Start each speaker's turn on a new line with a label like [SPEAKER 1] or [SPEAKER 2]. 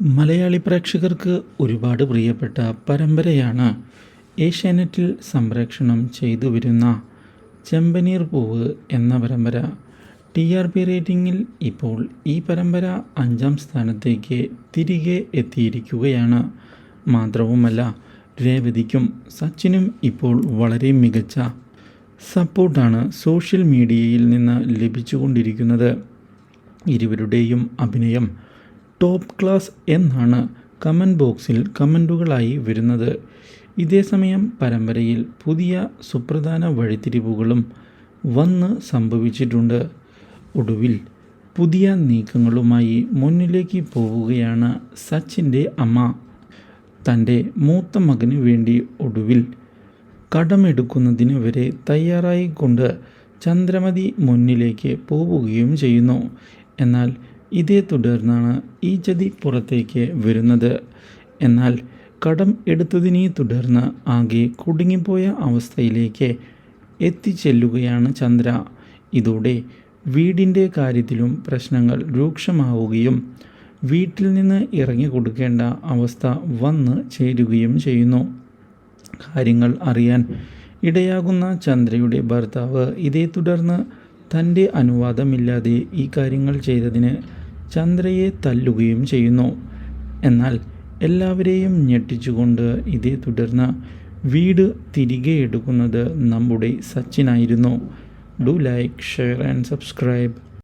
[SPEAKER 1] മലയാളി പ്രേക്ഷകർക്ക് ഒരുപാട് പ്രിയപ്പെട്ട പരമ്പരയാണ് ഏഷ്യാനെറ്റിൽ സംപ്രേക്ഷണം ചെയ്തു വരുന്ന ചെമ്പനീർ പൂവ് എന്ന പരമ്പര. ടി ആർ പി റേറ്റിംഗിൽ ഇപ്പോൾ ഈ പരമ്പര അഞ്ചാം സ്ഥാനത്തേക്ക് തിരികെ എത്തിയിരിക്കുകയാണ്. മാത്രവുമല്ല രേവതിക്കും സച്ചിനും ഇപ്പോൾ വളരെ മികച്ച സപ്പോർട്ടാണ് സോഷ്യൽ മീഡിയയിൽ നിന്ന് ലഭിച്ചുകൊണ്ടിരിക്കുന്നത്. ഇരുവരുടെയും അഭിനയം ടോപ്പ് ക്ലാസ് എന്നാണ് കമന്റ് ബോക്സിൽ കമന്റുകളായി വരുന്നത്. ഇതേസമയം പരമ്പരയിൽ പുതിയ സുപ്രധാന വഴിത്തിരിവുകളും വന്ന് സംഭവിച്ചിട്ടുണ്ട്. ഒടുവിൽ പുതിയ നീക്കങ്ങളുമായി മുന്നിലേക്ക് പോവുകയാണ് സച്ചിന്റെ അമ്മ. തന്റെ മൂത്ത മകന് വേണ്ടി ഒടുവിൽ കടമെടുക്കുന്നതിന് വരെ തയ്യാറായിക്കൊണ്ട് ചന്ദ്രമതി മുന്നിലേക്ക് പോവുകയും ചെയ്യുന്നു. എന്നാൽ ഇതേ തുടർന്നാണ് ഈ ചതി പുറത്തേക്ക് വരുന്നത്. എന്നാൽ കടം എടുത്തതിനെ തുടർന്ന് ആകെ കുടുങ്ങിപ്പോയ അവസ്ഥയിലേക്ക് എത്തിച്ചെല്ലുകയാണ് ചന്ദ്ര. ഇതോടെ വീടിന്റെ കാര്യത്തിലും പ്രശ്നങ്ങൾ രൂക്ഷമാവുകയും വീട്ടിൽ നിന്ന് ഇറങ്ങി കൊടുക്കേണ്ട അവസ്ഥ വന്ന് ചേരുകയും ചെയ്യുന്നു. കാര്യങ്ങൾ അറിയാൻ ഇടയാകുന്ന ചന്ദ്രയുടെ ഭർത്താവ് ഇതേ തുടർന്ന് തന്റെ അനുവാദമില്ലാതെ ഈ കാര്യങ്ങൾ ചെയ്തതിന് ചന്ദ്രയെ തല്ലുകയും ചെയ്യുന്നു. എന്നാൽ എല്ലാവരെയും ഞെട്ടിച്ചുകൊണ്ട് ഇതേ തുടർന്ന് വീട് തിരികെ എടുക്കുന്നത് നമ്മുടെ സച്ചിനായിരുന്നു. Do like share and subscribe.